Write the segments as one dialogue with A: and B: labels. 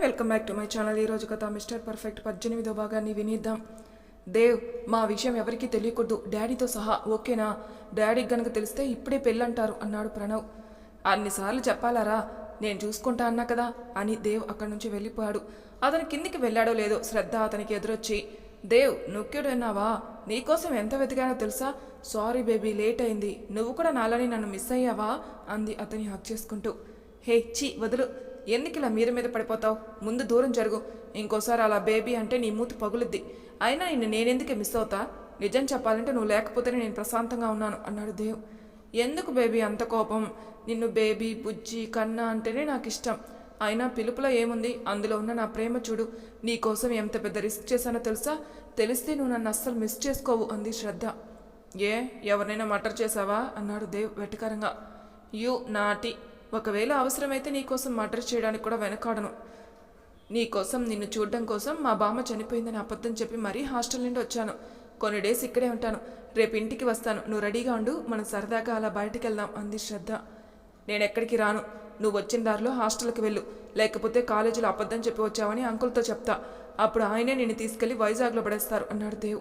A: Welcome back to my channel. ఈరోజు కథ mister perfect పద్దెనిమిదో భాగాన్ని వినిద్దాం. దేవ్ మా విషయం ఎవరికీ తెలియకూడదు. డాడీతో సహా ఓకేనా? డాడీకి గనక తెలిస్తే ఇప్పుడే పెళ్ళంటారు అన్నాడు ప్రణవ్. అన్నిసార్లు చెప్పాలారా? నేను చూసుకుంటా అన్నా కదా? అని దేవ్ అక్కడి నుంచి వెళ్ళిపోయాడు. అతను కిందికి వెళ్ళాడో లేదో శ్రద్ధ అతనికి ఎదురొచ్చి దేవ్ నొక్కేడన్నావా నీకోసం ఎంత వెతికానో తెలుసా? సారీ బేబీ లేట్ అయింది. నువ్వు కూడా నాలని నన్ను మిస్ అయ్యావా? అంది అతని హక్ చేసుకుంటూ. హే చీ వదులు. ఎందుకు ఇలా మీద మీద పడిపోతావు? ముందు దూరం జరుగు. ఇంకోసారి అలా బేబీ అంటే నీ మూతి పగులుద్ది. అయినా నిన్ను నేనెందుకే మిస్ అవుతా? నిజం చెప్పాలంటే నువ్వు లేకపోతేనే నేను ప్రశాంతంగా ఉన్నాను అన్నాడు దేవ్. ఎందుకు బేబీ అంత కోపం? నిన్ను బేబీ బుజ్జి కన్నా అంటేనే నాకు ఇష్టం అయినా పిలుపులో ఏముంది? అందులో ఉన్న నా ప్రేమ చూడు. నీ కోసం ఎంత పెద్ద రిస్క్ చేశానో తెలుసా? తెలిస్తే నువ్వు నన్ను అస్సలు మిస్ చేసుకోవు అంది శ్రద్ధ. ఏ? ఎవరినైనా మటర్ చేశావా? అన్నాడు దేవ్ వెటకారంగా. యు నాటి ఒకవేళ అవసరమైతే నీకోసం మర్డర్ చేయడానికి కూడా వెనకాడను. నీకోసం నిన్ను చూడడం కోసం మా బామ్మ చనిపోయిందని అబద్ధం చెప్పి మరీ హాస్టల్ నుండి వచ్చాను. కొన్ని డేస్ ఇక్కడే ఉంటాను. రేపు ఇంటికి వస్తాను. నువ్వు రెడీగా ఉండు. మనం సరదాగా అలా బయటికి వెళ్దాం అంది శ్రద్ధ. నేను ఎక్కడికి రాను. నువ్వు వచ్చిన దారిలో హాస్టల్కి వెళ్ళు. లేకపోతే కాలేజీలో అబద్ధం చెప్పి వచ్చావని అంకుల్తో చెప్తా. అప్పుడు ఆయనే నిన్ను తీసుకెళ్ళి వైజాగ్లో పడేస్తారు అన్నాడు దేవ్.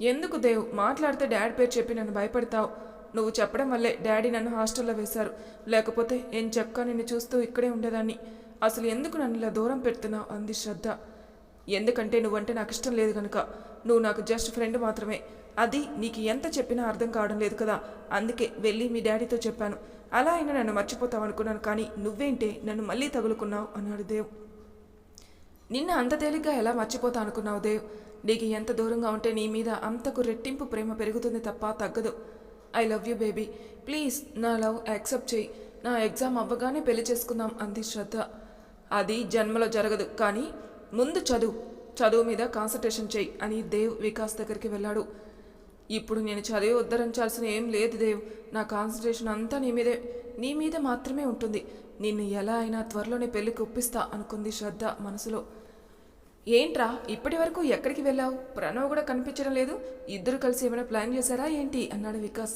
A: ఎందుకు దేవ్? మాట్లాడితే డాడ్ పేరు చెప్పి నన్ను భయపడతావు. నువ్వు చెప్పడం వల్లే డాడీ నన్ను హాస్టల్లో వేశారు. లేకపోతే ఏం చెక్క నిన్ను చూస్తూ ఇక్కడే ఉండేదాన్ని. అసలు ఎందుకు నన్ను ఇలా దూరం పెడుతున్నావు? అంది శ్రద్ధ. ఎందుకంటే నువ్వంటే నాకు ఇష్టం లేదు కనుక నువ్వు నాకు జస్ట్ ఫ్రెండ్ మాత్రమే. అది నీకు ఎంత చెప్పినా అర్థం కావడం లేదు కదా. అందుకే వెళ్ళి మీ డాడీతో చెప్పాను. అలా అయినా నన్ను మర్చిపోతావు అనుకున్నాను కానీ నువ్వేంటే నన్ను మళ్ళీ తగులుకున్నావు? అన్నాడు దేవ్. నిన్న అంత తేలిగ్గా ఎలా మర్చిపోతా అనుకున్నావు దేవ్? నీకు ఎంత దూరంగా ఉంటే నీ మీద అంతకు రెట్టింపు ప్రేమ పెరుగుతుంది తప్ప తగ్గదు. I love you baby please నా లవ్ యాక్సెప్ట్ చేయి. నా ఎగ్జామ్ అవ్వగానే పెళ్ళి చేసుకుందాం అంది శ్రద్ధ. అది జన్మలో జరగదు కానీ ముందు చదువు. చదువు మీద కాన్సన్ట్రేషన్ చేయి అని దేవ్ వికాస్ దగ్గరికి వెళ్ళాడు. ఇప్పుడు నేను చదివి ఉద్ధరించాల్సిన ఏం లేదు దేవ్. నా కాన్సన్ట్రేషన్ అంతా నీ మీదే నీ మీద మాత్రమే ఉంటుంది. నిన్ను ఎలా అయినా త్వరలోనే పెళ్ళికి ఒప్పిస్తా అనుకుంది శ్రద్ధ మనసులో. ఏంట్రా ఇప్పటి వరకు ఎక్కడికి వెళ్ళావు? ప్రణవ్ కూడా కనిపించడం లేదు. ఇద్దరు కలిసి ఏమైనా ప్లాన్ చేశారా ఏంటి? అన్నాడు వికాస్.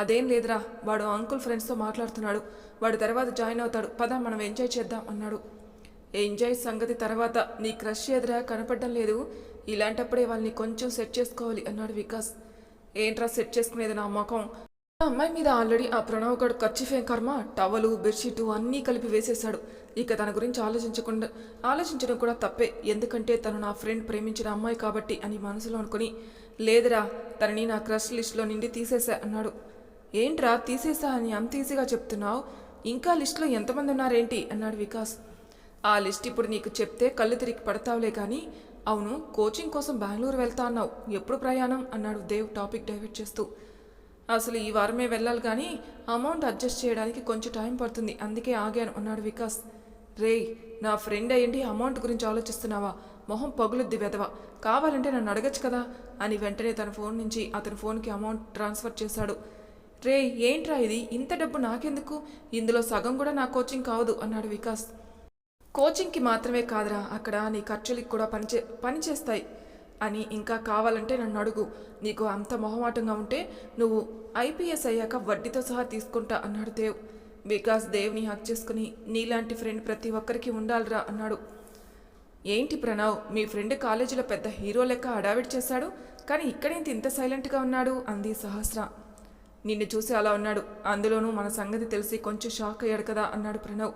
A: అదేం లేదురా వాడు అంకుల్ ఫ్రెండ్స్తో మాట్లాడుతున్నాడు. వాడు తర్వాత జాయిన్ అవుతాడు. పద మనం ఎంజాయ్ చేద్దాం అన్నాడు. ఎంజాయ్ సంగతి తర్వాత నీ క్రష్ ఎదురా కనపడడం లేదు. ఇలాంటప్పుడే వాళ్ళని కొంచెం సెట్ చేసుకోవాలి అన్నాడు వికాస్. ఏంట్రా సెట్ చేసుకునేది నా మొఖం? ఆ అమ్మాయి మీద ఆల్రెడీ ఆ ప్రణవ్ గడు ఖర్చిఫేం కర్మ? టవలు బెడ్షీటు అన్నీ కలిపి వేసేశాడు. ఇక తన గురించి ఆలోచించకుండా ఆలోచించడం కూడా తప్పే. ఎందుకంటే తను నా ఫ్రెండ్ ప్రేమించిన అమ్మాయి కాబట్టి అని మనసులో అనుకుని లేదురా తనని నా క్రష్ లిస్టులో నుండి తీసేసా అన్నాడు. ఏంట్రా తీసేసా అని అంత ఈజీగా చెప్తున్నావు? ఇంకా లిస్టులో ఎంతమంది ఉన్నారేంటి? అన్నాడు వికాస్. ఆ లిస్ట్ ఇప్పుడు నీకు చెప్తే కళ్ళు తిరిగి పడతావులే కానీ అవును కోచింగ్ కోసం బెంగళూరు వెళ్తా అన్నావు. ఎప్పుడు ప్రయాణం? అన్నాడు దేవ్ టాపిక్ డైవర్ట్ చేస్తూ. అసలు ఈ వారమే వెళ్ళాలి కానీ అమౌంట్ అడ్జస్ట్ చేయడానికి కొంచెం టైం పడుతుంది. అందుకే ఆగాను అన్నాడు వికాస్. రేయ్ నా ఫ్రెండ్ అయ్యండి అమౌంట్ గురించి ఆలోచిస్తున్నావా? మొహం పగులుద్ది వెదవ కావాలంటే నన్ను అడగచ్చు కదా? అని వెంటనే తన ఫోన్ నుంచి అతని ఫోన్కి అమౌంట్ ట్రాన్స్ఫర్ చేశాడు. రే ఏంట్రా ఇది? ఇంత డబ్బు నాకెందుకు? ఇందులో సగం కూడా నా కోచింగ్ కావదు అన్నాడు వికాస్. కోచింగ్కి మాత్రమే కాదురా అక్కడ నీ ఖర్చులకి కూడా పనిచే పనిచేస్తాయి. అని ఇంకా కావాలంటే నన్ను అడుగు. నీకు అంత మొహమాటంగా ఉంటే నువ్వు ఐపీఎస్ అయ్యాక వడ్డీతో సహా తీసుకుంటా అన్నాడు దేవ్. వికాస్ దేవ్ని హక్ చేసుకుని నీలాంటి ఫ్రెండ్ ప్రతి ఒక్కరికి ఉండాలిరా అన్నాడు. ఏంటి ప్రణవ్ మీ ఫ్రెండ్ కాలేజీలో పెద్ద హీరో లెక్క హడావిడి చేశాడు? కానీ ఇక్కడేంటి ఇంత సైలెంట్గా ఉన్నాడు? అంది సహస్ర. నిన్ను చూసి అలా ఉన్నాడు అందులోనూ మన సంగతి తెలిసి కొంచెం షాక్ అయ్యాడు కదా అన్నాడు ప్రణవ్.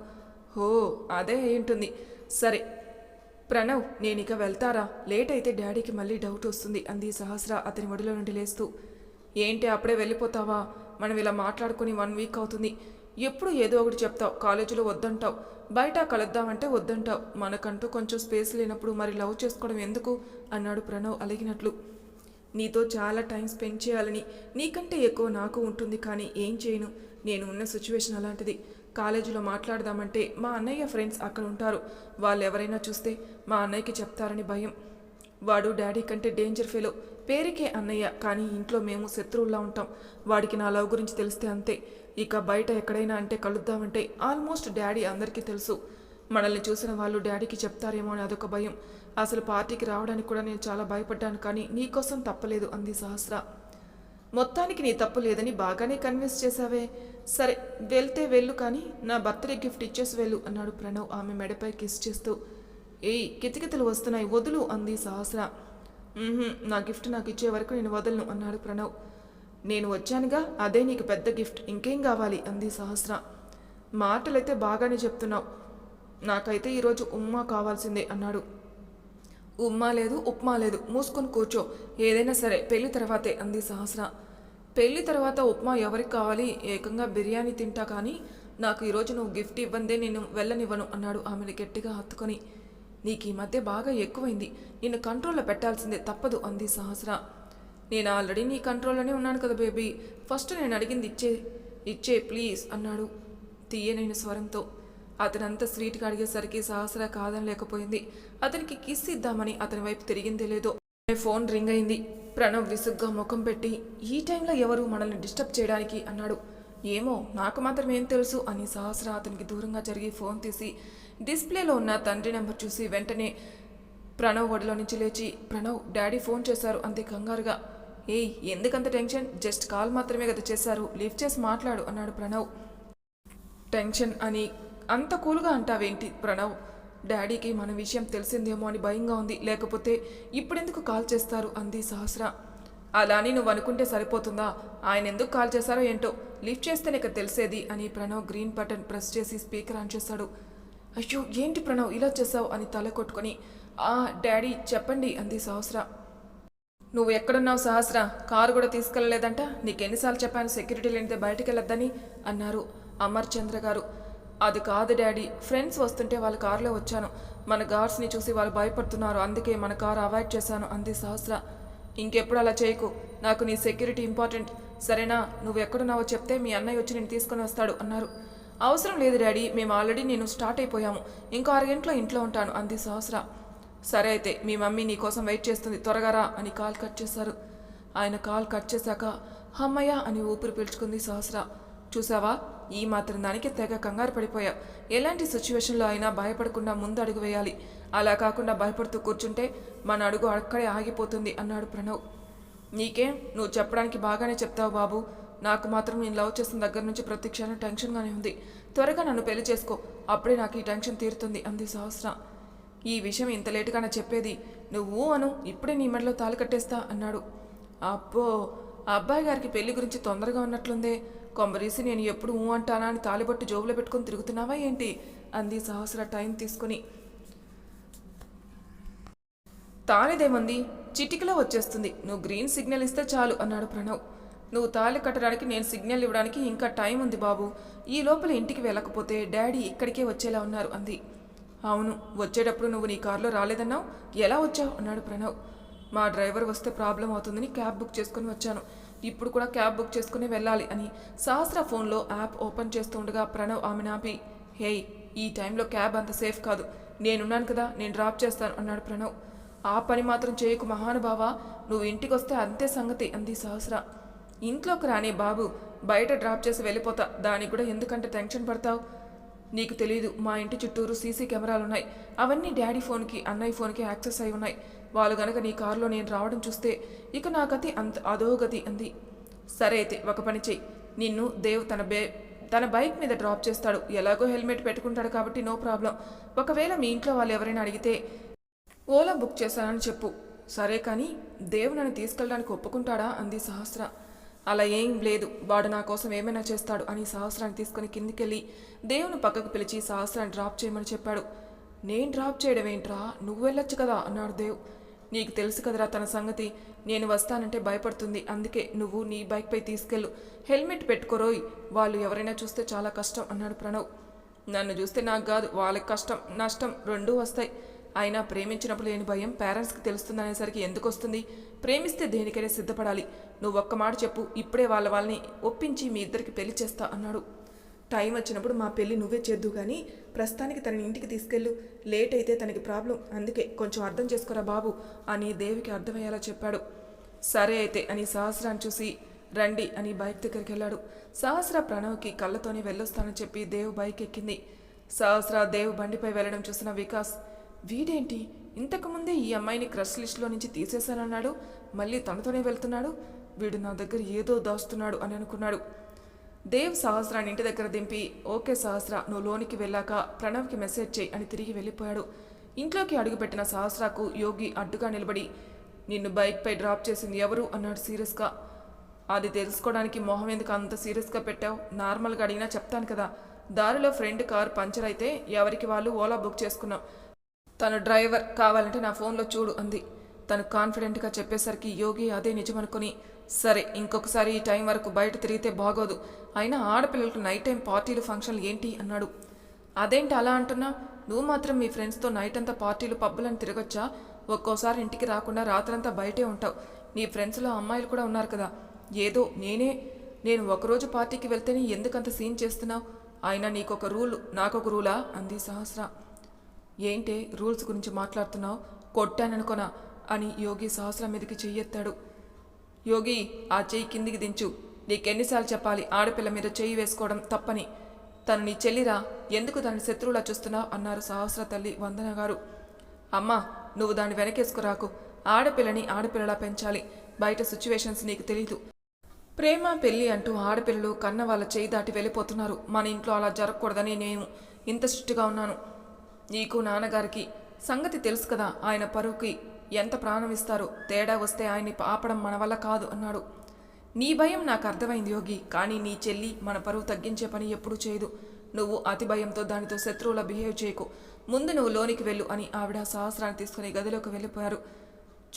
A: హో అదే ఏంటుంది ఉంటుంది సరే ప్రణవ్ నేను ఇక వెళ్తారా? లేట్ అయితే డాడీకి మళ్ళీ డౌట్ వస్తుంది అంది సహస్ర అతని ఒడిలో నుండి లేస్తూ. ఏంటి అప్పుడే వెళ్ళిపోతావా? మనం ఇలా మాట్లాడుకుని వన్ వీక్ అవుతుంది. ఎప్పుడు ఏదో ఒకటి చెప్తావు. కాలేజీలో వద్దంటావు. బయట కలుద్దామంటే వద్దంటావు. మనకంటూ కొంచెం స్పేస్ లేనప్పుడు మరి లవ్ చేసుకోవడం ఎందుకు? అన్నాడు ప్రణవ్ అలిగినట్లు. నీతో చాలా టైం స్పెండ్ చేయాలని నీకంటే ఎక్కువ నాకు ఉంటుంది కానీ ఏం చేయను. నేను ఉన్న సిచ్యువేషన్ అలాంటిది. కాలేజీలో మాట్లాడదామంటే మా అన్నయ్య ఫ్రెండ్స్ అక్కడ ఉంటారు. వాళ్ళు ఎవరైనా చూస్తే మా అన్నయ్యకి చెప్తారని భయం. వాడు డాడీ కంటే డేంజర్ ఫెలో. పేరుకే అన్నయ్య కానీ ఇంట్లో మేము శత్రువుల్లా ఉంటాం. వాడికి నా లవ్ గురించి తెలిస్తే అంతే. ఇక బయట ఎక్కడైనా అంటే కలుద్దామంటే ఆల్మోస్ట్ డాడీ అందరికీ తెలుసు. మనల్ని చూసిన వాళ్ళు డాడీకి చెప్తారేమో అని అదొక భయం. అసలు పార్టీకి రావడానికి కూడా నేను చాలా భయపడ్డాను కానీ నీకోసం తప్పలేదు అంది సహస్ర. మొత్తానికి నీ తప్పు లేదని బాగానే కన్విన్స్ చేశావే. సరే వెళ్తే వెళ్ళు కానీ నా బర్త్డే గిఫ్ట్ ఇచ్చేసి వెళ్ళు అన్నాడు ప్రణవ్ ఆమె మెడపై కిస్ చేస్తూ. ఏయ్ కితకితలు వస్తున్నాయి వదులు అంది సహస్ర. నా గిఫ్ట్ నాకు ఇచ్చే వరకు నేను వదలను అన్నాడు ప్రణవ్. నేను వచ్చానుగా అదే నీకు పెద్ద గిఫ్ట్ ఇంకేం కావాలి అంది సహస్ర. మాటలైతే బాగానే చెప్తున్నావు. నాకైతే ఈరోజు ఉమ్మా కావాల్సిందే అన్నాడు. ఉమ్మా లేదు ఉప్మా లేదు మూసుకొని కూర్చో. ఏదైనా సరే పెళ్ళి తర్వాతే అంది సహస్ర. పెళ్ళి తర్వాత ఉప్మా ఎవరికి కావాలి? ఏకంగా బిర్యానీ తింటా కానీ నాకు ఈరోజు నువ్వు గిఫ్ట్ ఇవ్వందే నేను వెళ్ళనివ్వను అన్నాడు ఆమెను గట్టిగా హత్తుకొని. నీకు ఈ మధ్య బాగా ఎక్కువైంది నిన్ను కంట్రోల్లో పెట్టాల్సిందే తప్పదు అంది సహస్ర. నేను ఆల్రెడీ నీ కంట్రోల్లోనే ఉన్నాను కదా బేబీ. ఫస్ట్ నేను అడిగింది ఇచ్చే ఇచ్చే ప్లీజ్ అన్నాడు తీయనైన స్వరంతో. అతనంత స్వీట్గా అడిగేసరికి సహస్ర కాదని లేకపోయింది. అతనికి కిస్ ఇద్దామని అతని వైపు తిరిగిందే లేదు ఫోన్ రింగ్ అయింది. ప్రణవ్ విసుగ్గా ముఖం పెట్టి ఈ టైంలో ఎవరు మనల్ని డిస్టర్బ్ చేయడానికి? అన్నాడు. ఏమో నాకు మాత్రం ఏం తెలుసు అని సహస్ర అతనికి దూరంగా జరిగి ఫోన్ తీసి డిస్ప్లేలో ఉన్న తండ్రి నెంబర్ చూసి వెంటనే ప్రణవ్ ఒడిలో నుంచి లేచి ప్రణవ్ డాడీ ఫోన్ చేశారు అంతే కంగారుగా. ఏయ్ ఎందుకంత టెన్షన్? జస్ట్ కాల్ మాత్రమే కదా చేశారు. లిఫ్ట్ చేసి మాట్లాడు అన్నాడు ప్రణవ్. టెన్షన్ అని అంత కూలుగా అంటావేంటి ప్రణవ్? డాడీకి మన విషయం తెలిసిందేమో అని భయంగా ఉంది. లేకపోతే ఇప్పుడెందుకు కాల్ చేస్తారు? అంది సహస్ర. అలానే నువ్వు అనుకుంటే సరిపోతుందా? ఆయన ఎందుకు కాల్ చేశారో ఏంటో? లిఫ్ట్ చేస్తే నీకు తెలిసేది అని ప్రణవ్ గ్రీన్ బటన్ ప్రెస్ చేసి స్పీకర్ ఆన్ చేశాడు అయ్యో ఏంటి ప్రణవ్ ఇలా చేసావు అని తల కొట్టుకొని. ఆ డాడీ చెప్పండి అంది సహస్ర. నువ్వు ఎక్కడున్నావు సహస్ర? కారు కూడా తీసుకెళ్ళలేదంట? నీకెన్నిసార్లు చెప్పాను సెక్యూరిటీ లేనిదే బయటికి వెళ్ళొద్దని అన్నారు అమర్ చంద్ర గారు. అది కాదు డాడీ. ఫ్రెండ్స్ వస్తుంటే వాళ్ళ కారులో వచ్చాను. మన గార్డ్స్ని చూసి వాళ్ళు భయపడుతున్నారు. అందుకే మన కారు అవాయిడ్ చేశాను అంది సహస్ర. ఇంకెప్పుడు అలా చేయకు. నాకు నీ సెక్యూరిటీ ఇంపార్టెంట్. సరేనా? నువ్వు ఎక్కడున్నావో చెప్తే మీ అన్నయ్య వచ్చి నేను తీసుకొని వస్తాడు అన్నారు. అవసరం లేదు డాడీ. మేము ఆల్రెడీ నేను స్టార్ట్ అయిపోయాము. ఇంకో అరగంటలో ఇంట్లో ఉంటాను అంది సహస్ర. సరే అయితే మీ మమ్మీ నీ కోసం వెయిట్ చేస్తుంది. త్వరగా రా అని కాల్ కట్ చేశారు. ఆయన కాల్ కట్ చేశాక హమ్మయ్య అని ఊపిరి పీల్చుకుంది సహస్ర. చూసావా? ఈ మాత్రం దానికి తెగ కంగారు పడిపోయా. ఎలాంటి సిచ్యువేషన్లో అయినా భయపడకుండా ముందు అడుగు వేయాలి. అలా కాకుండా భయపడుతూ కూర్చుంటే మన అడుగు అక్కడే ఆగిపోతుంది అన్నాడు ప్రణవ్. నీకే? నువ్వు చెప్పడానికి బాగానే చెప్తావు బాబు. నాకు మాత్రం నేను లవ్ చేసిన దగ్గర నుంచి ప్రతి క్షణం టెన్షన్గానే ఉంది. త్వరగా నన్ను పెళ్ళి చేసుకో. అప్పుడే నాకు ఈ టెన్షన్ తీరుతుంది అంది సహస్ర. ఈ విషయం ఇంత లేటుగా నా చెప్పేది. నువ్వు అను ఇప్పుడే నీ మెడలో తాళి కట్టేస్తా అన్నాడు. అబ్బో ఆ అబ్బాయి గారికి పెళ్ళి గురించి తొందరగా ఉన్నట్లుందే. కొంబరీసి నేను ఎప్పుడు ఊ అంటానా అని తాలిబట్టు జోబులో పెట్టుకొని తిరుగుతున్నావా ఏంటి? అంది సహస్ర టైం తీసుకొని. తాళిదేమంది చిటికలో వచ్చేస్తుంది. నువ్వు గ్రీన్ సిగ్నల్ ఇస్తే చాలు అన్నాడు ప్రణవ్. నువ్వు తాళి కట్టడానికి నేను సిగ్నల్ ఇవ్వడానికి ఇంకా టైం ఉంది బాబు. ఈ లోపల ఇంటికి వెళ్ళకపోతే డాడీ ఇక్కడికే వచ్చేలా ఉన్నారు అంది. అవును వచ్చేటప్పుడు నువ్వు నీ కారులో రాలేదన్నావు? ఎలా వచ్చావు? అన్నాడు ప్రణవ్. మా డ్రైవర్ వస్తే ప్రాబ్లం అవుతుందని క్యాబ్ బుక్ చేసుకుని వచ్చాను. ఇప్పుడు కూడా క్యాబ్ బుక్ చేసుకుని వెళ్ళాలి అని సహస్ర ఫోన్లో యాప్ ఓపెన్ చేస్తుండగా ప్రణవ్ ఆమె ఆపి హేయ్ ఈ టైంలో క్యాబ్ అంత సేఫ్ కాదు. నేనున్నాను కదా నేను డ్రాప్ చేస్తాను అన్నాడు ప్రణవ్. ఆ పని మాత్రం చేయకు మహానుభావ నువ్వు ఇంటికి వస్తే అంతే సంగతి అంది సహస్ర. ఇంట్లోకి రానే బాబు బయట డ్రాప్ చేసి వెళ్ళిపోతా. దానికి కూడా ఎందుకంటే టెన్షన్ పడతావు? నీకు తెలియదు మా ఇంటి చుట్టూరు సీసీ కెమెరాలు ఉన్నాయి అవన్నీ డాడీ ఫోన్కి అన్నయ్య ఫోన్కి యాక్సెస్ అయి ఉన్నాయి. వాళ్ళు గనక నీ కారులో నేను రావడం చూస్తే ఇక నా గతి అంత అధోగతి అంది. సరే అయితే ఒక పని చెయ్యి నిన్ను దేవ్ తన బే తన బైక్ మీద డ్రాప్ చేస్తాడు. ఎలాగో హెల్మెట్ పెట్టుకుంటాడు కాబట్టి నో ప్రాబ్లం. ఒకవేళ మీ ఇంట్లో వాళ్ళు ఎవరైనా అడిగితే ఓలా బుక్ చేశానని చెప్పు. సరే కానీ దేవ్ నన్ను తీసుకెళ్ళడానికి ఒప్పుకుంటాడా? అంది సహస్ర. అలా ఏం లేదు. వాడు నా కోసం ఏమైనా చేస్తాడు అని సహస్రాన్ని తీసుకుని కిందికెళ్ళి దేవుని పక్కకు పిలిచి సహస్రాన్ని డ్రాప్ చేయమని చెప్పాడు. నేను డ్రాప్ చేయడం ఏంట్రా నువ్వు వెళ్ళొచ్చు కదా అన్నాడు దేవ్. నీకు తెలుసు కదరా తన సంగతి. నేను వస్తానంటే భయపడుతుంది. అందుకే నువ్వు నీ బైక్పై తీసుకెళ్ళు. హెల్మెట్ పెట్టుకోరోయ్ వాళ్ళు ఎవరైనా చూస్తే చాలా కష్టం అన్నాడు ప్రణవ్. నన్ను చూస్తే నాకు కాదు వాళ్ళకి కష్టం నష్టం రెండూ వస్తాయి. అయినా ప్రేమించినప్పుడు లేని భయం పేరెంట్స్కి తెలుస్తుందనేసరికి ఎందుకు వస్తుంది? ప్రేమిస్తే దేనికైనా సిద్ధపడాలి. నువ్వు ఒక్క మాట చెప్పు ఇప్పుడే వాళ్ళ వాళ్ళని ఒప్పించి మీ ఇద్దరికి పెళ్ళి చేస్తా అన్నాడు. టైం వచ్చినప్పుడు మా పెళ్ళి నువ్వే చేద్దు కానీ ప్రస్తుతానికి తనని ఇంటికి తీసుకెళ్ళు. లేట్ అయితే తనకి ప్రాబ్లం. అందుకే కొంచెం అర్థం చేసుకోరా బాబు అని దేవికి అర్థమయ్యేలా చెప్పాడు. సరే అయితే అని సహస్రాన్ని చూసి రండి అని బైక్ దగ్గరికి వెళ్ళాడు. సహస్ర ప్రణవ్కి కళ్ళతోనే వెళ్ళొస్తానని చెప్పి దేవ్ బైక్ ఎక్కింది. సహస్ర దేవ్ బండిపై వెళ్ళడం చూసిన వికాస్ వీడేంటి? ఇంతకుముందే ఈ అమ్మాయిని క్రష్ లిస్ట్లో నుంచి తీసేశానన్నాడు. మళ్ళీ తనతోనే వెళ్తున్నాడు. వీడు నా దగ్గర ఏదో దాస్తున్నాడు అని అనుకున్నాడు. దేవ్ సహస్రాన్ని ఇంటి దగ్గర దింపి ఓకే సహస్ర నువ్వు లోనికి వెళ్ళాక ప్రణవ్కి మెసేజ్ చేయి అని తిరిగి వెళ్ళిపోయాడు. ఇంట్లోకి అడుగుపెట్టిన సహస్రాకు యోగి అడ్డుగా నిలబడి నిన్ను బైక్పై డ్రాప్ చేసింది ఎవరు? అన్నాడు సీరియస్గా. అది తెలుసుకోవడానికి మొహం ఎందుకు అంత సీరియస్గా పెట్టావు? నార్మల్గా అడిగినా చెప్తాను కదా. దారిలో ఫ్రెండ్ కార్ పంచర్ అయితే ఎవరికి వాళ్ళు ఓలా బుక్ చేసుకున్నాం. తను డ్రైవర్ కావాలంటే నా ఫోన్లో చూడు అంది. తను కాన్ఫిడెంట్గా చెప్పేసరికి యోగి అదే నిజమనుకుని సరే ఇంకొకసారి ఈ టైం వరకు బయట తిరిగితే బాగోదు. అయినా ఆడపిల్లలకు నైట్ టైం పార్టీలు ఫంక్షన్లు ఏంటి? అన్నాడు. అదేంటి అలా అంటున్నా? నువ్వు మాత్రం మీ ఫ్రెండ్స్తో నైట్ అంతా పార్టీలు పబ్బులను తిరగొచ్చా? ఒక్కోసారి ఇంటికి రాకుండా రాత్రంతా బయటే ఉంటావు. నీ ఫ్రెండ్స్లో అమ్మాయిలు కూడా ఉన్నారు కదా. ఏదో నేనే. నేను ఒకరోజు పార్టీకి వెళ్తేనే ఎందుకంత సీన్ చేస్తున్నావు? అయినా నీకొక రూల్. నాకొక రూలా? అంది సహస్ర. ఏంటే రూల్స్ గురించి మాట్లాడుతున్నావు? కొట్టాననుకోనా? అని యోగి సహస్ర మీదకి చెయ్యెత్తాడు. యోగి ఆ చెయ్యి కిందికి దించు. నీకెన్నిసార్లు చెప్పాలి ఆడపిల్ల మీద చెయ్యి వేసుకోవడం తప్పని. తను నీ చెల్లిరా ఎందుకు దాన్ని శత్రువులా చూస్తున్నావు? అన్నారు సహస్ర తల్లి వందన గారు అమ్మా నువ్వు దాన్ని వెనకేసుకురాకు. ఆడపిల్లని ఆడపిల్లలా పెంచాలి. బయట సిచ్యువేషన్స్ నీకు తెలీదు. ప్రేమ పెళ్ళి అంటూ ఆడపిల్లలు కన్న వాళ్ళ చేయి దాటి వెళ్ళిపోతున్నారు. మన ఇంట్లో అలా జరగకూడదని నేను ఇంత స్ట్రిక్ట్గా ఉన్నాను. నీకు నాన్నగారికి సంగతి తెలుసు కదా ఆయన పరువుకి ఎంత ప్రాణం ఇస్తారు తేడా వస్తే ఆయన్ని ఆపడం మన వల్ల కాదు అన్నాడు. నీ భయం నాకు అర్థమైంది యోగి కానీ నీ చెల్లి మన పరువు తగ్గించే పని ఎప్పుడూ చేయదు. నువ్వు అతి భయంతో దానితో శత్రువులా బిహేవ్ చేయకు. ముందు నువ్వు లోనికి వెళ్ళు అని ఆవిడ సహస్రాన్ని తీసుకుని గదిలోకి వెళ్ళిపోయారు.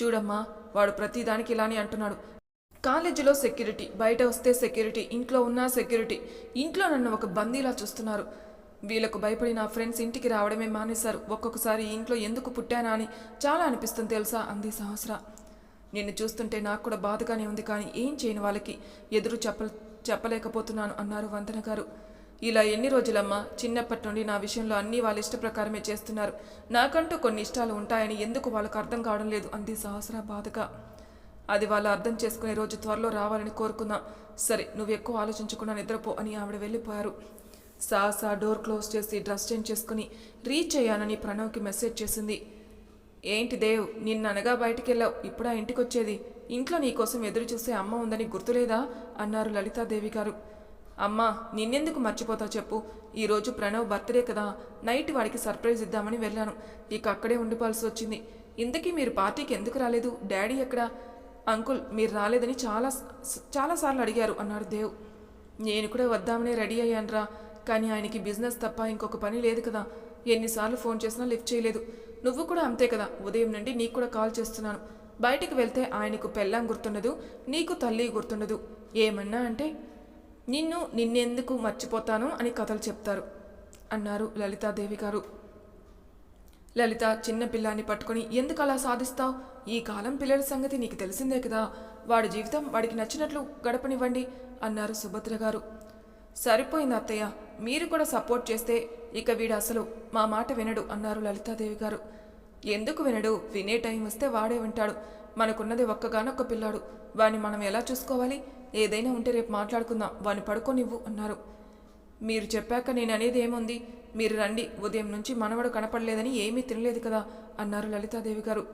A: చూడమ్మా వాడు ప్రతిదానికి ఇలానే అంటున్నాడు. కాలేజీలో సెక్యూరిటీ బయట వస్తే సెక్యూరిటీ ఇంట్లో ఉన్నా సెక్యూరిటీ. ఇంట్లో నన్ను ఒక బందీలా చూస్తున్నారు. వీళ్ళకు భయపడి నా ఫ్రెండ్స్ ఇంటికి రావడమే మానేశారు. ఒక్కొక్కసారి ఇంట్లో ఎందుకు పుట్టానా అని చాలా అనిపిస్తుంది తెలుసా? అంది సహస్ర. నిన్ను చూస్తుంటే నాకు కూడా బాధగానే ఉంది కానీ ఏం చేయని వాళ్ళకి? ఎదురు చెప్ప చెప్పలేకపోతున్నాను అన్నారు వందన గారు. ఇలా ఎన్ని రోజులమ్మా? చిన్నప్పటి నుండి నా విషయంలో అన్నీ వాళ్ళ ఇష్ట ప్రకారమే చేస్తున్నారు. నాకంటూ కొన్ని ఇష్టాలు ఉంటాయని ఎందుకు వాళ్ళకు అర్థం కావడం లేదు? అంది సహస్ర బాధగా. అది వాళ్ళు అర్థం చేసుకునే రోజు త్వరలో రావాలని కోరుకున్నా. సరే నువ్వు ఎక్కువ ఆలోచించకుండా నిద్రపో అని ఆవిడ వెళ్ళిపోయారు. సాసా డోర్ క్లోజ్ చేసి డ్రెస్ చేంజ్ చేసుకుని రీచ్ అయ్యానని ప్రణవ్కి మెసేజ్ చేసింది. ఏంటి దేవ్ నిన్న అనగా బయటికి వెళ్ళావు ఇప్పుడా ఇంటికి వచ్చేది ఇంట్లో నీకోసం ఎదురు చూసే అమ్మ ఉందని గుర్తులేదా? అన్నారు లలితాదేవి గారు. అమ్మా నిన్నెందుకు మర్చిపోతావు చెప్పు? ఈరోజు ప్రణవ్ బర్త్డే కదా నైట్ వాడికి సర్ప్రైజ్ ఇద్దామని వెళ్ళాను. ఇక అక్కడే ఉండిపోవాల్సి వచ్చింది. ఇంతకీ మీరు పార్టీకి ఎందుకు రాలేదు? డాడీ ఎక్కడా? అంకుల్ మీరు రాలేదని చాలా చాలాసార్లు అడిగారు అన్నాడు దేవ్. నేను కూడా వద్దామనే రెడీ అయ్యానురా. కానీ ఆయనకి బిజినెస్ తప్ప ఇంకొక పని లేదు కదా. ఎన్నిసార్లు ఫోన్ చేసినా లిఫ్ట్ చేయలేదు. నువ్వు కూడా అంతే కదా. ఉదయం నుండి నీకు కూడా కాల్ చేస్తున్నాను. బయటికి వెళ్తే ఆయనకు పెళ్ళాం గుర్తుండదు నీకు తల్లి గుర్తుండదు. ఏమన్నా అంటే నిన్ను నిన్నెందుకు మర్చిపోతాను అని కథలు చెప్తారు అన్నారు లలితాదేవి గారు. లలిత చిన్న పిల్లాన్ని పట్టుకొని ఎందుకు అలా సాధిస్తావు? ఈ కాలం పిల్లల సంగతి నీకు తెలిసిందే కదా. వాడి జీవితం వాడికి నచ్చినట్లు గడపనివ్వండి అన్నారు సుభద్ర గారు. సరిపోయింది అత్తయ్య. మీరు కూడా సపోర్ట్ చేస్తే ఇక వీడు అసలు మా మాట వినడు అన్నారు లలితాదేవి గారు. ఎందుకు వినడు? వినే టైం వస్తే వాడే వింటాడు. మనకున్నది ఒక్కగానొక్క పిల్లాడు. వాని మనం ఎలా చూసుకోవాలి? ఏదైనా ఉంటే రేపు మాట్లాడుకుందాం. వాని పడుకోనివ్వు అన్నారు. మీరు చెప్పాక నేను అనేది ఏముంది? మీరు రండి. ఉదయం నుంచి మనవడు కనపడలేదని ఏమీ తినలేదు కదా? అన్నారు లలితాదేవి గారు.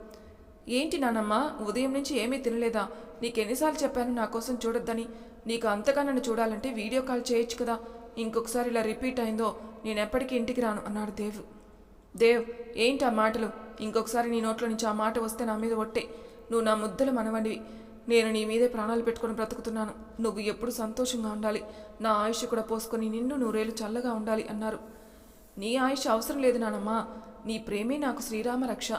A: ఏంటి నానమ్మ? ఉదయం నుంచి ఏమీ తినలేదా? నీకు ఎన్నిసార్లు చెప్పాను నా కోసం చూడొద్దని. నీకు అంతగా నన్ను చూడాలంటే వీడియో కాల్ చేయొచ్చు కదా. ఇంకొకసారి ఇలా రిపీట్ అయిందో నేను ఎప్పటికీ ఇంటికి రాను అన్నాడు దేవ్. దేవ్ ఏంటి ఆ మాటలు? ఇంకొకసారి నీ నోట్లో నుంచి ఆ మాట వస్తే నా మీద ఒట్టే. నువ్వు నా ముద్దలు మనవండివి. నేను నీ మీదే ప్రాణాలు పెట్టుకొని బ్రతుకుతున్నాను. నువ్వు ఎప్పుడు సంతోషంగా ఉండాలి. నా ఆయుష్ కూడా పోసుకొని నిన్ను నూరేళ్ళు చల్లగా ఉండాలి అన్నారు. నీ ఆయుష్ అవసరం లేదు నానమ్మా. నీ ప్రేమే నాకు శ్రీరామ రక్ష.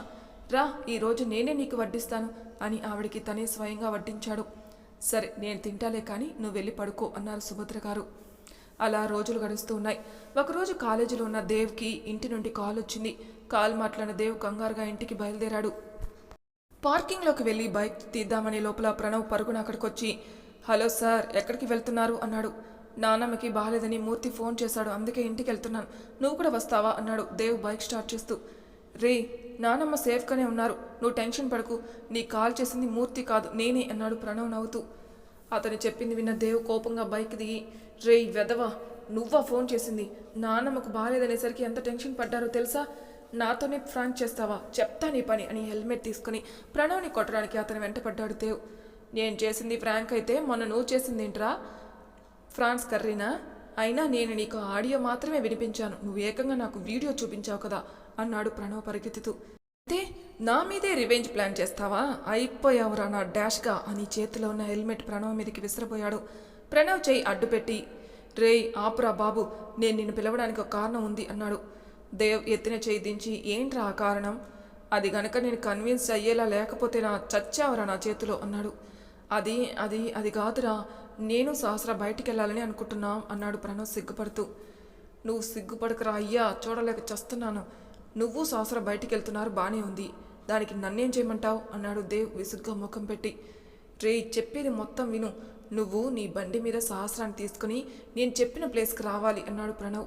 A: రా ఈరోజు నేనే నీకు వడ్డిస్తాను అని ఆవిడికి తనే స్వయంగా వడ్డించాడు. సరే నేను తింటాలే కానీ నువ్వు వెళ్ళి పడుకో అన్నారు సుభద్ర గారు. అలా రోజులు గడుస్తూ ఉన్నాయి. ఒకరోజు కాలేజీలో ఉన్న దేవ్కి ఇంటి నుండి కాల్ వచ్చింది. కాల్ మాట్లాడిన దేవ్ కంగారుగా ఇంటికి బయలుదేరాడు. పార్కింగ్లోకి వెళ్ళి బైక్ తీద్దామని లోపల ప్రణవ్ పరుగున అక్కడికొచ్చి హలో సార్ ఎక్కడికి వెళ్తున్నారు? అన్నాడు. నాన్నమ్మకి బాగాలేదని మూర్తి ఫోన్ చేశాడు అందుకే ఇంటికి వెళ్తున్నాను. నువ్వు కూడా వస్తావా? అన్నాడు దేవ్ బైక్ స్టార్ట్ చేస్తూ. రే నానమ్మ సేఫ్గానే ఉన్నారు. నువ్వు టెన్షన్ పడకు. నీ కాల్ చేసింది మూర్తి కాదు నేనే అన్నాడు ప్రణవ్ నవ్వుతూ. అతను చెప్పింది విన్న దేవ్ కోపంగా బైక్ దిగి రే వెదవా నువ్వా ఫోన్ చేసింది? నానమ్మకు బాగాలేదనేసరికి ఎంత టెన్షన్ పడ్డారో తెలుసా? నాతోనే ఫ్రాంక్ చేస్తావా? చెప్తా నీ పని అని హెల్మెట్ తీసుకుని ప్రణవ్ని కొట్టడానికి అతను వెంటపడ్డాడు దేవ్. నేను చేసింది ఫ్రాంక్ అయితే మొన్న నువ్వు చేసింది ఏంట్రా ఫ్రాన్స్ కర్రీనా? అయినా నేను నీకు ఆడియో మాత్రమే వినిపించాను. నువ్వు ఏకంగా నాకు వీడియో చూపించావు కదా అన్నాడు ప్రణవ్ పరిగెత్తుతూ. అయితే నా మీదే రివెంజ్ ప్లాన్ చేస్తావా? అయిపోయావురా నా డాష్గా అని చేతిలో ఉన్న హెల్మెట్ ప్రణవ్ మీదకి విసిరబోయాడు ప్రణవ్ చేయి అడ్డుపెట్టి రేయ్ ఆపురా బాబు నేను నిన్ను పిలవడానికి ఒక కారణం ఉంది అన్నాడు. దేవ్ ఎత్తిన చేయి దించి ఏంట్రా ఆ కారణం? అది గనక నేను కన్విన్స్ అయ్యేలా లేకపోతే నా చచ్చావరా నా చేతిలో అన్నాడు. అది అది అది కాదురా నేను సహస్ర బయటికి వెళ్ళాలని అనుకుంటున్నాం అన్నాడు ప్రణవ్ సిగ్గుపడుతూ. నువ్వు సిగ్గుపడకరా అయ్యా చూడలేక చస్తున్నాను. నువ్వు సహస్ర బయటికి వెళ్తున్నారు బానే ఉంది. దానికి నన్నేం చేయమంటావు? అన్నాడు దేవ్ విసుగ్గా ముఖం పెట్టి. రే చెప్పేది మొత్తం విను. నువ్వు నీ బండి మీద సహస్రాన్ని తీసుకుని నేను చెప్పిన ప్లేస్కి రావాలి అన్నాడు ప్రణవ్.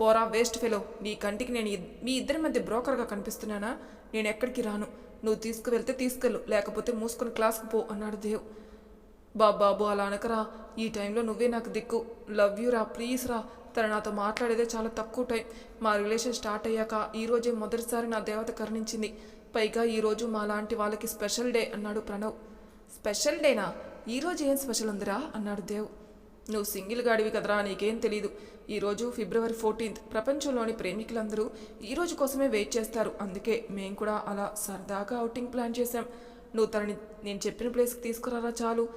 A: పోరా వేస్ట్ ఫెలో. నీ కంటికి నేను మీ ఇద్దరి మధ్య బ్రోకర్గా కనిపిస్తున్నానా? నేను ఎక్కడికి రాను? నువ్వు తీసుకువెళ్తే తీసుకెళ్ళు లేకపోతే మూసుకొని క్లాస్కి పో అన్నాడు దేవ్. బాబాబు అలా అనకరా. ఈ టైంలో నువ్వే నాకు దిక్కు. లవ్ యూ రా ప్లీజ్ రా. తను నాతో మాట్లాడేదే చాలా తక్కువ టైం. మా రిలేషన్ స్టార్ట్ అయ్యాక ఈరోజే మొదటిసారి నా దేవత కరుణించింది. పైగా ఈరోజు మా లాంటి వాళ్ళకి స్పెషల్ డే అన్నాడు ప్రణవ్. స్పెషల్ డేనా? ఈ ఏం స్పెషల్ ఉందిరా? అన్నాడు దేవ్. నువ్వు సింగిల్ గాడివి కదరా నీకేం తెలీదు. ఈరోజు ఫిబ్రవరి ఫోర్టీన్త్. ప్రపంచంలోని ప్రేమికులందరూ ఈ రోజు కోసమే వెయిట్ చేస్తారు. అందుకే మేము కూడా అలా సరదాగా అవుటింగ్ ప్లాన్ చేశాం. నువ్వు తనని నేను చెప్పిన ప్లేస్కి తీసుకురారా చాలు.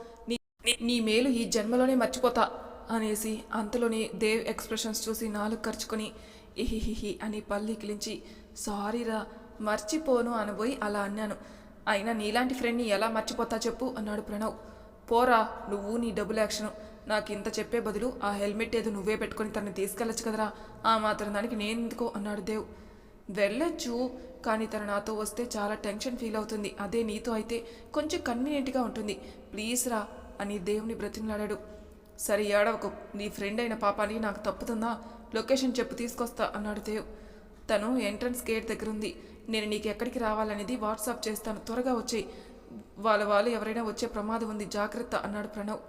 A: నీ మేలు ఈ జన్మలోనే మర్చిపోతా అనేసి అంతలోనే దేవ్ ఎక్స్ప్రెషన్స్ చూసి నాలుగు ఖర్చుకొని ఇహిహిహి అని పల్లికిలించి సారీరా మర్చిపోను అనబోయి అలా అన్నాను. అయినా నీలాంటి ఫ్రెండ్ని ఎలా మర్చిపోతా చెప్పు అన్నాడు ప్రణవ్. పోరా నువ్వు నీ డబుల్ యాక్షన్ నాకు ఇంత చెప్పే బదులు ఆ హెల్మెట్ ఏదో నువ్వే పెట్టుకొని తనని తీసుకెళ్ళచ్చు కదరా. ఆ మాత్రం దానికి నేను ఎందుకో అన్నాడు దేవ్. వెళ్ళొచ్చు కానీ తను నాతో వస్తే చాలా టెన్షన్ ఫీల్ అవుతుంది. అదే నీతో అయితే కొంచెం కన్వీనియంట్గా ఉంటుంది. ప్లీజ్ రా అని దేవుని బ్రతిమలాడాడు. సరే ఏడవకు. నీ ఫ్రెండ్ అయిన పాపాని నాకు తప్పుతుందా? లొకేషన్ చెప్పు తీసుకొస్తా అన్నాడు దేవ్. తను ఎంట్రన్స్ గేట్ దగ్గర ఉంది నేను నీకు ఎక్కడికి రావాలనేది వాట్సాప్ చేస్తాను. త్వరగా వచ్చేయి. వాళ్ళ వాళ్ళు ఎవరైనా వచ్చే ప్రమాదం ఉంది జాగ్రత్త అన్నాడు ప్రణవ్.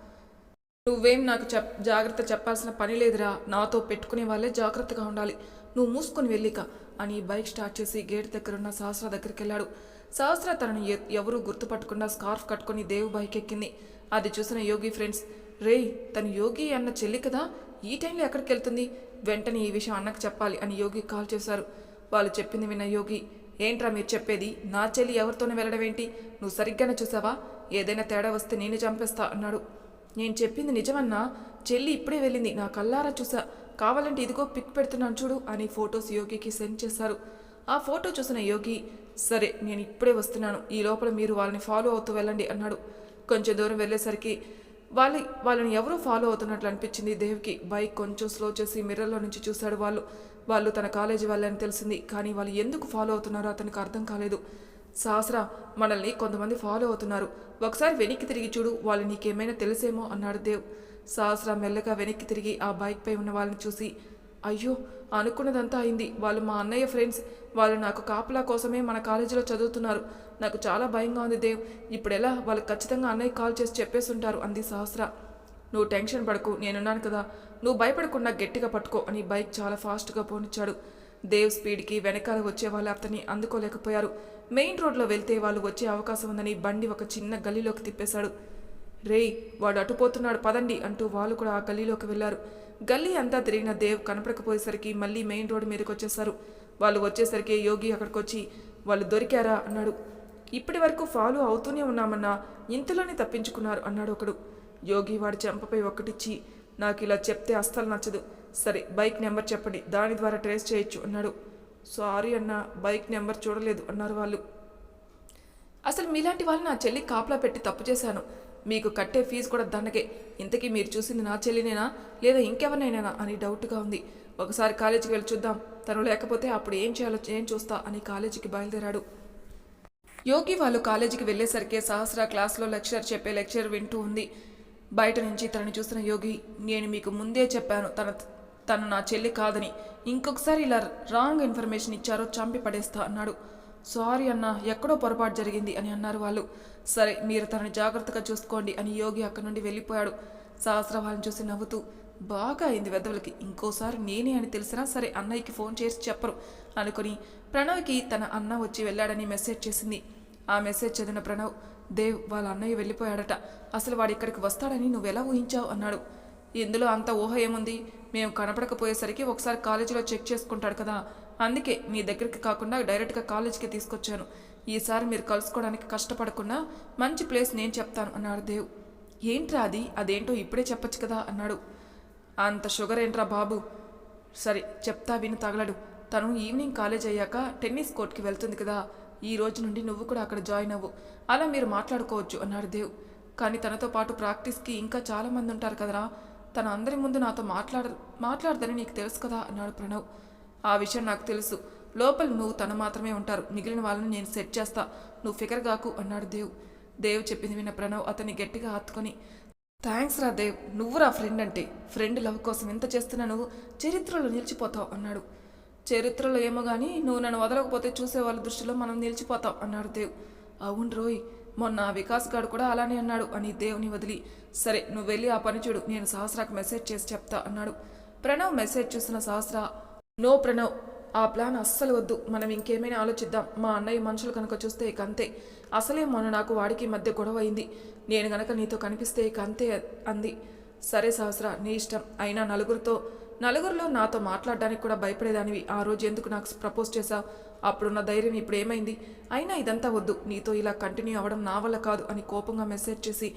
A: నువ్వేం నాకు చెప్ జాగ్రత్త చెప్పాల్సిన పని లేదురా. నాతో పెట్టుకునే వాళ్ళే జాగ్రత్తగా ఉండాలి. నువ్వు మూసుకొని వెళ్ళిక అని బైక్ స్టార్ట్ చేసి గేట్ దగ్గరున్న సహస్ర దగ్గరికి వెళ్ళాడు సహస్ర తనని ఎవరు ఎవరూ గుర్తుపట్టకుండా స్కార్ఫ్ కట్టుకొని దేవు బైక్ ఎక్కింది అది చూసిన యోగి ఫ్రెండ్స్ రేయ్ తను యోగి అన్న చెల్లి కదా? ఈ టైంలో ఎక్కడికి వెళ్తుంది? వెంటనే ఈ విషయం అన్నకు చెప్పాలి అని యోగి కాల్ చేశారు. వాళ్ళు చెప్పింది విన్న యోగి ఏంట్రా మీరు చెప్పేది? నా చెల్లి ఎవరితోనే వెళ్ళడం ఏంటి నువ్వు సరిగ్గానే చూసావా? ఏదైనా తేడా వస్తే నేను చంపేస్తా అన్నాడు. నేను చెప్పింది నిజమన్నా చెల్లి ఇప్పుడే వెళ్ళింది. నా కల్లారా చూసా. కావాలంటే ఇదిగో పిక్ పెడుతున్నాను చూడు అని ఫొటోస్ యోగికి సెండ్ చేశారు. ఆ ఫోటో చూసిన యోగి సరే నేను ఇప్పుడే వస్తున్నాను. ఈ లోపల మీరు వాళ్ళని ఫాలో అవుతూ వెళ్ళండి అన్నాడు. కొంచెం దూరం వెళ్ళేసరికి వాళ్ళ వాళ్ళని ఎవరో ఫాలో అవుతున్నట్లు అనిపించింది దేవ్కి బైక్ కొంచెం స్లో చేసి మిర్రర్లో నుంచి చూశాడు వాళ్ళు. వాళ్ళు తన కాలేజీ వాళ్ళని తెలిసింది కానీ వాళ్ళు ఎందుకు ఫాలో అవుతున్నారో అతనికి అర్థం కాలేదు. సహస్ర మనల్ని కొంతమంది ఫాలో అవుతున్నారు. ఒకసారి వెనక్కి తిరిగి చూడు వాళ్ళు నీకేమైనా తెలిసేమో అన్నాడు దేవ్. సహస్ర మెల్లగా వెనక్కి తిరిగి ఆ బైక్పై ఉన్న వాళ్ళని చూసి అయ్యో అనుకున్నదంతా అయింది. వాళ్ళు మా అన్నయ్య ఫ్రెండ్స్. వాళ్ళు నాకు కాపలా కోసమే మన కాలేజీలో చదువుతున్నారు. నాకు చాలా భయంగా ఉంది దేవ్. ఇప్పుడు ఎలా వాళ్ళు ఖచ్చితంగా అన్నయ్య కాల్ చేసి చెప్పేసి ఉంటారు అంది సహస్ర. నువ్వు టెన్షన్ పడకు నేనున్నాను కదా. నువ్వు భయపడకుండా గట్టిగా పట్టుకో అని బైక్ చాలా ఫాస్ట్గా పోనిచ్చాడు. దేవ్ స్పీడ్కి వెనకాల వచ్చే వాళ్ళు అతన్ని అందుకోలేకపోయారు. మెయిన్ రోడ్లో వెళ్తే వాళ్ళు వచ్చే అవకాశం ఉందని బండి ఒక చిన్న గల్లీలోకి తిప్పేశాడు. రేయ్ వాడు అటుపోతున్నాడు పదండి అంటూ వాళ్ళు కూడా ఆ గల్లీలోకి వెళ్ళారు గల్లీ అంతా తిరిగిన దేవ్ కనపడకపోయేసరికి మళ్ళీ మెయిన్ రోడ్ మీదకి వచ్చేశారు వాళ్ళు వచ్చేసరికి యోగి అక్కడికి వచ్చి వాళ్ళు దొరికారా? అన్నాడు. ఇప్పటి వరకు ఫాలో అవుతూనే ఉన్నామన్నా ఇంతలోనే తప్పించుకున్నారు అన్నాడు ఒకడు. యోగి వాడి చెంపపై ఒక్కటిచ్చి నాకు ఇలా చెప్తే అస్సలు నచ్చదు. సరే బైక్ నెంబర్ చెప్పండి దాని ద్వారా ట్రేస్ చేయొచ్చు అన్నాడు. సారీ అన్న బైక్ నెంబర్ చూడలేదు అన్నారు వాళ్ళు. అసలు మీలాంటి వాళ్ళని నా చెల్లి కాపలా పెట్టి తప్పు చేశాను. మీకు కట్టే ఫీజు కూడా దండకే ఇంతకీ మీరు చూసింది నా చెల్లినేనా? లేదా ఇంకెవరినైనా అని డౌట్గా ఉంది. ఒకసారి కాలేజీకి వెళ్ళి చూద్దాం. తను లేకపోతే అప్పుడు ఏం చేయాలో ఏం చూస్తా అని కాలేజీకి బయలుదేరాడు. యోగి వాళ్ళు కాలేజీకి వెళ్ళేసరికి సహస్ర క్లాస్లో లెక్చర్ చెప్పే లెక్చర్ వింటూ ఉంది. బయట నుంచి తనని చూసిన యోగి నేను మీకు ముందే చెప్పాను. తన తను నా చెల్లి కాదని. ఇంకొకసారి ఇలా రాంగ్ ఇన్ఫర్మేషన్ ఇచ్చారో చంపి పడేస్తా అన్నాడు. సారీ అన్న ఎక్కడో పొరపాటు జరిగింది అని అన్నారు వాళ్ళు. సరే మీరు తనని జాగ్రత్తగా చూసుకోండి అని యోగి అక్కడి నుండి వెళ్ళిపోయాడు. సహస్ర వాళ్ళని చూసి నవ్వుతూ బాగా అయింది వెదవులకి. ఇంకోసారి నేనే అని తెలిసినా సరే అన్నయ్యకి ఫోన్ చేసి చెప్పరు. అనుకుని ప్రణవ్కి తన అన్న వచ్చి వెళ్ళాడని మెసేజ్ చేసింది. ఆ మెసేజ్ చదివిన ప్రణవ్ దేవ్ వాళ్ళ అన్నయ్య వెళ్ళిపోయాడట. అసలు వాడు ఇక్కడికి వస్తాడని నువ్వెలా ఊహించావు? అన్నాడు. ఇందులో అంత ఊహ ఏముంది? మేము కనపడకపోయేసరికి ఒకసారి కాలేజీలో చెక్ చేసుకుంటాడు కదా. అందుకే మీ దగ్గరికి కాకుండా డైరెక్ట్గా కాలేజీకి తీసుకొచ్చాను. ఈసారి మీరు కలుసుకోవడానికి కష్టపడకుండా మంచి ప్లేస్ నేను చెప్తాను అన్నాడు దేవ్. ఏంట్రా అది? అదేంటో ఇప్పుడే చెప్పచ్చు కదా అన్నాడు. అంత షుగర్ ఏంట్రా బాబు? సరే చెప్తా విను తగలడు. తను ఈవినింగ్ కాలేజ్ అయ్యాక టెన్నిస్ కోర్ట్కి వెళ్తుంది కదా. ఈ రోజు నుండి నువ్వు కూడా అక్కడ జాయిన్ అవ్వు. అలా మీరు మాట్లాడుకోవచ్చు అన్నాడు దేవ్. కానీ తనతో పాటు ప్రాక్టీస్కి ఇంకా చాలామంది ఉంటారు కదరా. తన అందరి ముందు నాతో మాట్లాడ మాట్లాడదని నీకు తెలుసు కదా అన్నాడు ప్రణవ్. ఆ విషయం నాకు తెలుసు. లోపల నువ్వు తను మాత్రమే ఉంటారు. మిగిలిన వాళ్ళని నేను సెట్ చేస్తా. నువ్వు ఫికర్ కాకు అన్నాడు దేవ్. దేవ్ చెప్పింది విన్న ప్రణవ్ అతన్ని గట్టిగా హత్తుకొని థ్యాంక్స్ రా దేవ్. నువ్వు రా ఫ్రెండ్ అంటే. ఫ్రెండ్ లవ్ కోసం ఎంత చేస్తున్నా నువ్వు చరిత్రలో నిలిచిపోతావు అన్నాడు. చరిత్రలో ఏమో కానీ నువ్వు నన్ను వదలకపోతే చూసే వాళ్ళ దృష్టిలో మనం నిలిచిపోతావు అన్నాడు దేవ్. అవును రోయ్. మొన్న వికాస్ గారు కూడా అలానే అన్నాడు అని దేవుని వదిలి సరే నువ్వు వెళ్ళి ఆ పని చూడు. నేను సహస్రాకు మెసేజ్ చేసి చెప్తా అన్నాడు. ప్రణవ్ మెసేజ్ చూసిన సహస్ర నో ప్రణవ్. ఆ ప్లాన్ అస్సలు వద్దు. మనం ఇంకేమైనా ఆలోచిద్దాం. మా అన్నయ్య మనుషులు కనుక చూస్తే ఇక అంతే. అసలే మొన్న నాకు వాడికి మధ్య గొడవ అయింది. నేను గనక నీతో కనిపిస్తే ఇక అంతే అంది. సరే సహస్ర నీ ఇష్టం. అయినా నలుగురితో నలుగురిలో నాతో మాట్లాడడానికి కూడా భయపడేదానివి. ఆ రోజు ఎందుకు నాకు ప్రపోజ్ చేశావు? అప్పుడున్న ధైర్యం ఇప్పుడు ఏమైంది? అయినా ఇదంతా వద్దు. నీతో ఇలా కంటిన్యూ అవ్వడం నా వల్ల కాదు అని కోపంగా మెసేజ్ చేసి